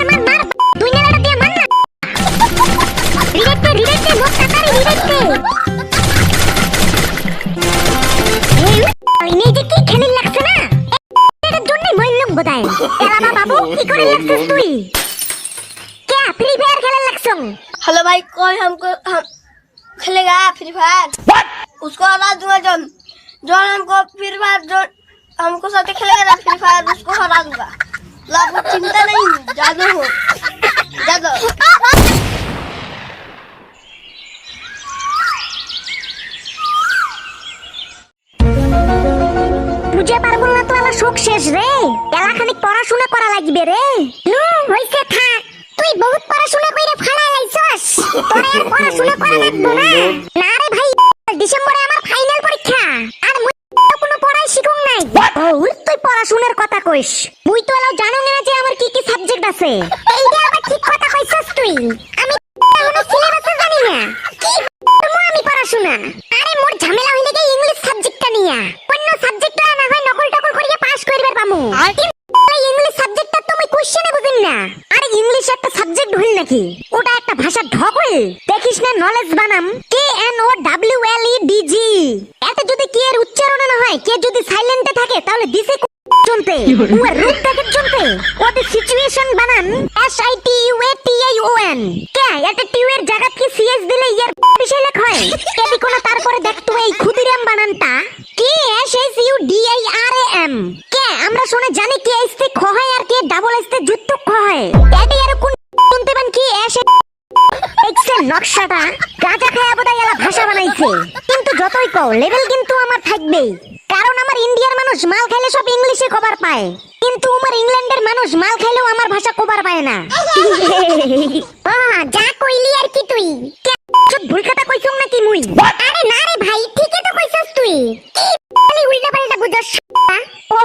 মার মার মার তুই নেড়াটা দিয়ে মার না রিডেক্টে রিডেক্টে মোট তাড়াতাড়ি রিডেক্টে এই নিজে কি খেলির লাগছে না এটার জন্যই মরলুম বোধহয় এলামা বাবু কি করে লাগছিস তুই কে ফ্রি ফায়ার খেলার লাগছং हेलो भाई कौन हमको हम खेलेगा फ्री फायर उसको हरा दूंगा जो जो हमको फ्री फायर जो हमको साथ खेलेगा ना फ्री फायर उसको हरा दूंगा লাভ চিন্তা নেই জানো হোক জানো বুঝে পারব না তো আমার শোক শেষ রে। এলাখানিক পড়াশোনা করা লাগবে রে। হুম হইছে থাক। তুই বহুত পড়াশোনা কইরা ফালা লাইছস। তোরে আর পড়াশোনা করা লাগবো না। না রে ভাই ডিসেম্বরে আমার ফাইনাল পরীক্ষা। শিখুং তুই পড়াশোনার কথা কইস। মুই তো এলাও জানো না যে আমার কি কি সাবজেক্ট আছে। এইটা আবার ঠিক কথা কইছস তুই আমি এখনও সিলেবাস জানি না কি করব আমি পড়াশোনা আরে মোর ঝামেলা হইলে গিয়ে ইংলিশ সাবজেক্টটা নিয়া অন্য সাবজেক্টটা না হয় নকল টকল করিয়ে পাস করবে পামু কিন্তু এই ইংলিশ সাবজেক্টটা তুমি কোশ্চেনে বুঝিন না আরে ইংলিশ একটা সাবজেক্ট হইল নাকি ওটা একটা ভাষার ঢকল দেখিস না নলেজ বানাম K N O W L E D G এটা যদি কে এর উচ্চারণ না হয় কে যদি সাইলেন্টে থাকে তাহলে দিছে চলতে ওর রূপ দেখে চলতে ওদের সিচুয়েশন বানান? S I T U A T I O N কে? এটা টিউ এর জায়গা কি সিএস দিলে ইয়ার বিষয় লেখ হয়? এদি কোন তারপরে দেখতো এই ক্ষুদিরাম বানানটা? কে? S S U D I R A M কে? আমরা শুনে জানি কে এস তে খ হয় আর কে ডাবল এস তে যুক্ত খ হয়। এটি আর কোন শুনতে পান কি? এস এক্সেল নকশাটা? গাঁজা খায়া বোধহয় এলা ভাষা বানাইছে। কিন্তু যতই কও লেভেল কিন্তু আমার থাকবেই। কারণ আমার ইন্ডিয়ার মানুষ মাল খাইলে সব ইংলিশে কভার পায়। কিন্তু আমার ইংল্যান্ডের মানুষ মাল খাইলেও আমার ভাষা কভার পায় না। যা কইলি আর কি তুই? সব ভুল কথা কইছম নাকি মুই? আরে না রে ভাই ঠিকই তো কইছস তুই। কি উল্টা পাল্টা বুঝছস ও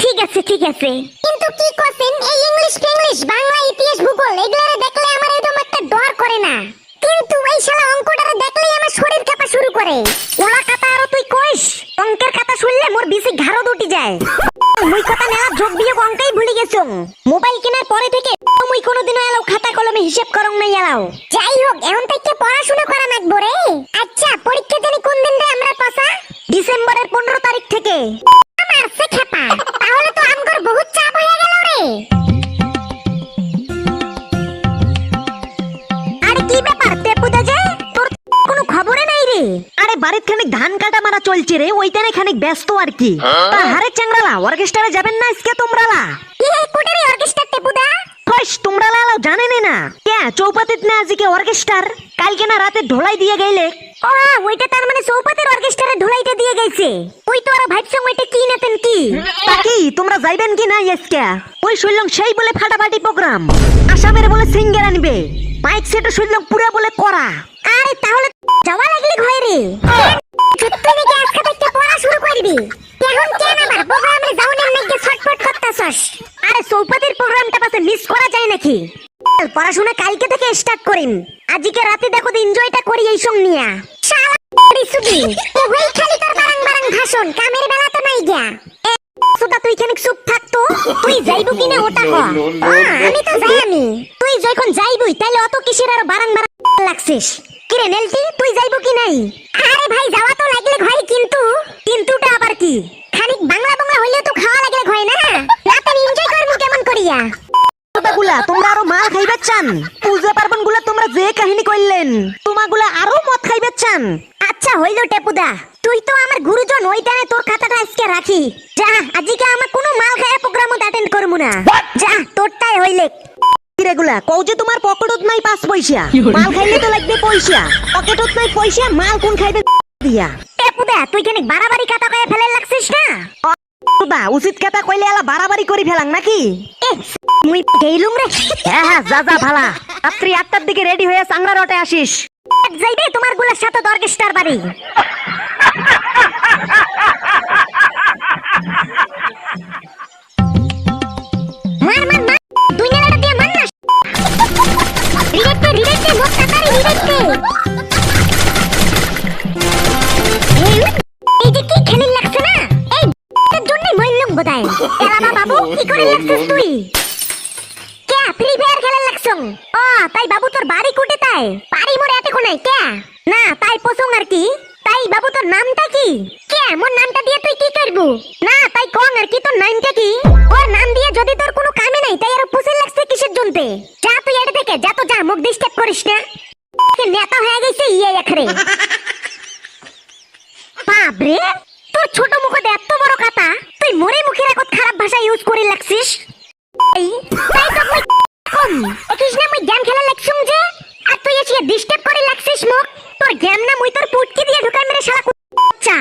ঠিক আছে ঠিক আছে। কিন্তু কি কছেন এই ইংলিশ ইংলিশ? বাংলা ইতিহাস ভূগোল এগুলারে দেখলে আমার একদম একটা ডর করে না কিন্তু এই শালা অঙ্কটারে দেখলেই আমার শরীর কাঁপা শুরু করে ওলা কাটা আরও তুই কইস অঙ্কের কথা শুনলে মোর বেশি ঘাড়ো দুটি যায় ভুলে গেছুম মোবাইল কেনার পরে থেকে, মুই কোনোদিনও এলাও খাতা কলমে হিসাব করং নাই এলাও। যাই হোক এখন থেকে খানিক ধান কাটা মারা চলছে রে ওইখানে খানিক ব্যস্ত আর কি। তা হারে চ্যাংড়ালা অর্কেস্ট্রারে যাবেন না আজকে তোমরালা? কি অর্কেস্ট্রার অর্কেস্ট্রা টেপুদা কইস তোমরালা এলাও জানেনে না? কে চৌপাতিত না আজকে অর্কেস্ট্রার? কালকে না রাতে ঢোলাই দিয়ে গেলে ও ওইটা তার মানে চৌপাতির অর্কেস্ট্রারে ঢোলাইটা দিয়ে গেছে ওই তো আর ভাবছং ওইটা কি নাতেন কি? কি তোমরা যাইবেন কি না আজকে ওই শুনলাম সেই বলে ফাটাফাটি প্রোগ্রাম। আসামের বলে সিঙ্গার আনবে। সেটা শুনলাম পুরা বলে করা। আরে তাহলে যাওয়া লাগলে ঘরে আজকে থেকে পড়া শুরু করবি? এখন কেন আবার প্রোগ্রামে যাওনের নাকি ছটফট করতেছস? আরে প্রোগ্রামটা পাশে মিস করা যায় নাকি? পড়াশোনা কালকে থেকে স্টার্ট করিম। আজকে রাতে দেখো এনজয়টা করি এই সঙ্গ নিয়া। সুদা তুই খানিক তাইলে অত কিসের আর বারাং বারাং লাগছিস? কিরে, নেলটি, তুই যাইবো কি নাই? আরে ভাই, যাওয়া তো লাগলে ঘরে, কিন্তু, কিন্তুটা আবার কি? খানিক বাংলা বাংলা হইলে তো খাওয়া লাগলে ঘরে না? রাতে এনজয় করব কেমন করিয়া? গুলা তোমরা আরও মাল খাইবে চান। পূজা পার্বণগুলা তোমরা যে কাহিনী করলেন তোমাগুলা আরও মদ খাইবে চান। আচ্ছা হইল টেপুদা। তুই তো আমার গুরুজন ওই টানে তোর খাতাটা আজকে রাখি। যা আজকে আমার কোনো মাল খায়া প্রোগ্রামও অ্যাটেন্ড করব না। যা তোরটাই হইলে। রেগুলা কও যে তোমার পকেটত নাই পাঁচ পয়সা। মাল খাইলে তো লাগবে পয়সা। পকেটত নাই পয়সা মাল কোন খাইবে দিয়া? টেপুদা তুই খানিক বাড়াবাড়ি খাতা কয়ে ফেলে লাগছিস না? বা উচিত কথা কইলে এলা বাড়াবাড়ি করে ফেলাং নাকি? এ মুই গেইলুম রে। হ্যাঁ হ্যাঁ যা যা ভালা। রাত্রি আটটার দিকে রেডি হয়ে সাংরা রটে আসিস। যাইবে তোমারগুলার সাথে দরগেস্টার বাড়ি। মার মার মইলুম এলামা বাবু কি করে লাগছিস তুই? ক্যা ফ্রি ফায়ার লাগছং? ও তাই বাবু তোর বাড়ি কুটে তাই। বাড়ি মোর এতে কোনাই কে না তাই পছং আর কি। তাই বাবু তোর নামটা কি? কে মোর নামটা দিয়ে তুই কি করবু? না তাই কং আর কি তোর নামটা কি? ওর নাম দিয়ে যদি তোর কোনো কামে নাই তাই আর পুষে লাগছে কিসের জন্যে যা তুই এটা থেকে যা তো যা মুখ ডিস্টার্ব করিস না কে নেতা হয়ে গেছে ইয়ে এখানে বাপরে তোর ছোট মুখে এত বড় কথা তুই মোরে মুখের এখন খারাপ ভাষা ইউজ করে লাগছিস এই, তাই তো মুই কম দেখিস না মুই গেম খেলা লাগছুম যে আর তুই এসে ডিস্টার্ব করে লাগছিস মুখ তোর গেম না মুই তোর পুটকি দিয়ে ঢুকাই মেরে শালা চা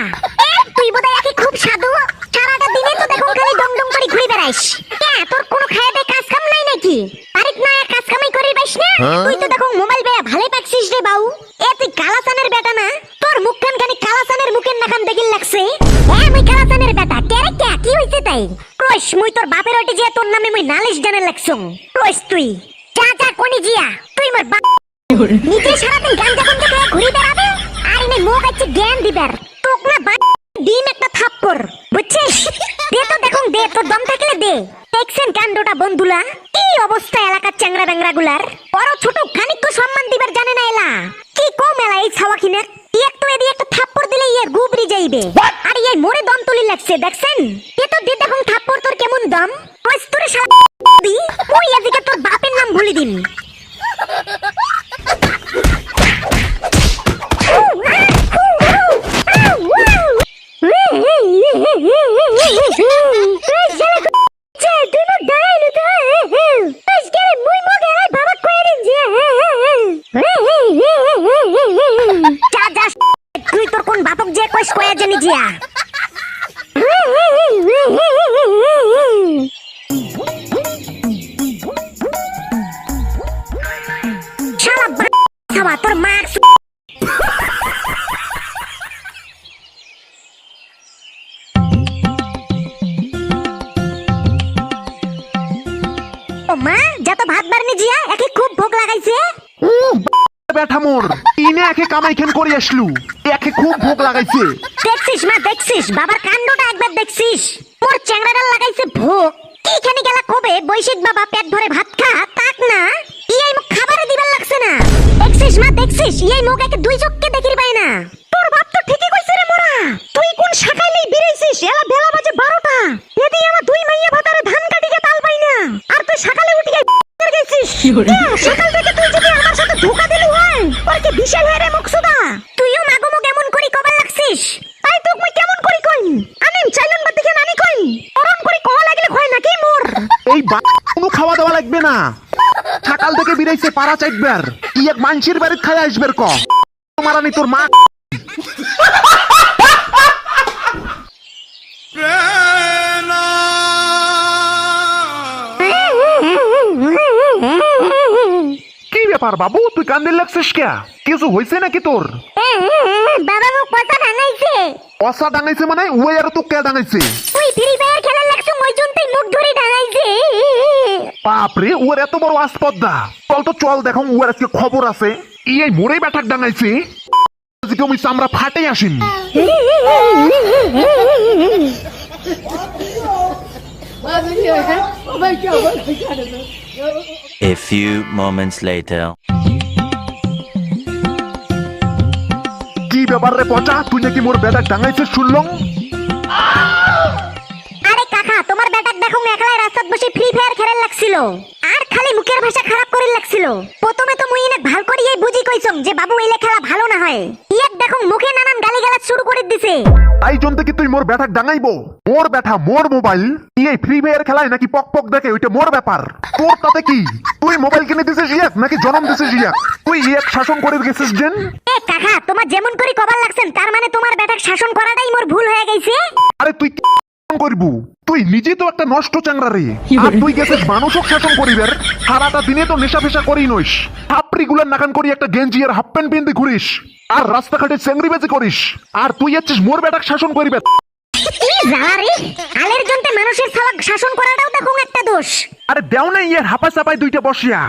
এ তুই বোধহয় একে খুব সাধু সারাটা দিনে তো দেখো খালি ডং ডং করে ঘুরে বেড়াইস কে তোর কোনো খায় দেয় কাজ কাম নাই নাকি বাড়িত না কাজ কামাই করে পাইস না তুই তো দেখো মোবাইল বেয়া ভালোই পাচ্ছিস রে বাউ এ তুই কালাসানের বেটা না তোর মুখখান খানি কালাসানের মুখের নাখান দেখিল লাগছে হ্যাঁ মুই কালাসানের বেটা কে রে কে হইছে কইস, মুই তোর বাপের ওটি যে তোর নামে মুই নালিশ জানে লাগছুম কইস তুই, যা যা কোনি জিয়া। তুই মোর বাপ নিজে সারাদিন গাঞ্জা গঞ্জা খেয়ে ঘুরে বেড়াবে, আর এনে মুখ আছে জ্ঞান দিবার। তোক না বা ডিম একটা থাপ্পড়, বুঝছিস? দে তো দেখুন, দে, তোর দম থাকলে দে। দেখছেন কাণ্ডটা বন্ধুলা? কি অবস্থা এলাকার চ্যাংরা ব্যাংরা গুলার? বড় ছোট খানিক সম্মান দিবার জানে না এলা। কি কম এলা এই ছাওয়া কিনে ইয়ে গুবরি যাইবে আর এই মোরে দম তুলি লাগছে দেখছেন? এ তো দে দেখুন থাপ্পড় তোর কেমন দম? কইস তোরে শালা দি? ওই এদিকে তোর বাপের নাম ভুলি দিন। ইনে একে কামাইখান করে আসলু। একে খুব ভোগ লাগাইছে। দেখছিস মা দেখছিস। বাবার কাণ্ডটা একবার দেখছিস। মোর চ্যাংড়াটা লাগাইছে ভোগ। এইখানে গেলা কবে? বৈশিক বাবা পেট ভরে ভাত খা তাক না। ইয়াই মুখ খাবারে দিবার লাগছে না। দেখছিস মা দেখছিস? ইয়াই মুখ একে দুই চোখকে দেখির পাই না। তোর বাপ তো ঠিকই কইছে রে মোরা। তুই কোন শাখাইলেই বিরাইছিস এলা বেলা বাজে বারোটা। এদি আমার দুই মাইয়া ভাতারে ধান কাটিকে তাল পাই না। আর তুই সকালে উঠি গেছিস। সকাল থেকে তুই যদি আমার সাথে ধোকা দিলি হয় তোর কি বিশাল হয়ে রে মুকসুদা তুইও মাগো কেমন করি কবার লাগছিস তাই তো মুই কেমন করি কই আমি চাইলাম বাদ দিকে নানি কই অরণ করি কওয়া লাগলে হয় নাকি মোর এই বা কোনো খাওয়া দাওয়া লাগবে না থেকে পাড়া চাইবার। ই এক মানসির বাড়িতে খাই আসবের ক। মারানি তোর মা। কি ব্যাপার বাবু? তুই কান্দিল লাগছিস কে? কিছু হয়েছে নাকি তোর? বাবা মুখ ডাঙাইছে মানে ওই আর তো কে ডাঙাইছে ওই ফ্রি ফায়ার খেলা লাগছো ওই জন্যই মুখ ধরে ডাঙাইছে বাপরে ওর এত বড় আসপদ্দা। চল তো চল দেখো ওর আজকে খবর আছে। এই মোড়েই ব্যাটাক ডাঙাইছে। আজকে আমি চামড়া ফাটে আসিন। A few moments later. কি ব্যাপার রে পচা? তুই নাকি মোর ব্যাটাক ডাঙাইছে শুনলাম? বসে ফ্রি ফায়ার খেলার লাগছিল। আর খালি মুখের ভাষা খারাপ করে লাগছিল। প্রথমে তো মুই এনে ভালো করিয়ে বুঝি কইছং যে বাবু এলে খেলা ভালো না হয়। ইয়াক দেখো মুখে নানান গালি গালাজ শুরু করে দিছে। তাই জন্য কি তুই মোর ব্যাটাক ডাঙাইবো। মোর ব্যাটা মোর মোবাইল। ই এই ফ্রি ফায়ার খেলায় নাকি পক পক দেখে ওইটা মোর ব্যাপার? তোর তাতে কি? তুই মোবাইল কিনে দিছিস ইয়াক নাকি জনম দিছিস ইয়াক? তুই ইয়াক শাসন করে গেছিস যেন এ কাকা তোমার যেমন করে কবার লাগছেন তার মানে তোমার বেটাক শাসন করাটাই মোর ভুল হয়ে গেছে? আরে তুই কি করবু? তুই নিজে তো একটা নষ্ট চাংরা রে। আর তুই গেছিস মানুষক শাসন করিবার সারাটা দিনে তো নেশা ফেশা করি নইস। হাপড়ি গুলার নাকান করি একটা গেঞ্জি আর হাফ প্যান্ট পিন্দি ঘুরিস। আর রাস্তাঘাটে চেংড়ি বেজে করিস। আর তুই যাচ্ছিস মোর বেটাক শাসন করিবে। আলের মানুষের শাসন করাটাও দেখো একটা দোষ। আরে দেও না ইয়ের হাপা চাপাই দুইটা বসিয়া।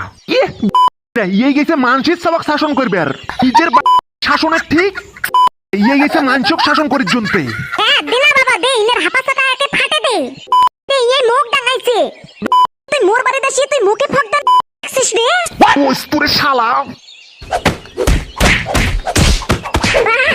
ইয়ে গেছে মানসিক সবক শাসন করবে আর নিজের শাসনের ঠিক? ইয়ে গেছে মানসিক শাসন করির জন্যে। দিনা বাবা দে ইনের হাপা একে ফাটে দে দে এই মুখ ডাঙাইছে তুই মোর বাড়িতে দাসি তুই মুখে ফক দান রে ওস তোরে শালা তোরে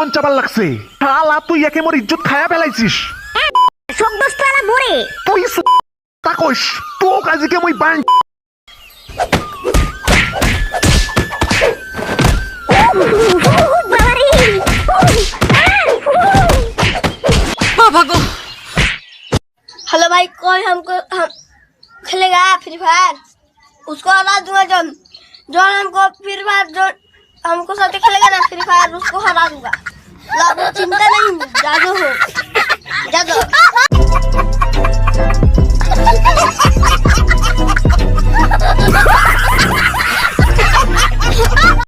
মন চাবার লাগছে শালা তুই একে মোর ইজ্জত খায়া ফেলাইছিস সব দোস্তরা মরে তুই তাকস তোক আজকে মুই বাং বাবারে हेलो भाई कोई हमको हम खेलेगा फ्री फायर उसको हरा दूंगा जो जो हमको फ्री फायर जो हमको साथ खेलेगा ना फ्री फायर उसको हरा दूँगा। चिंता नहीं जादू हो। जादू।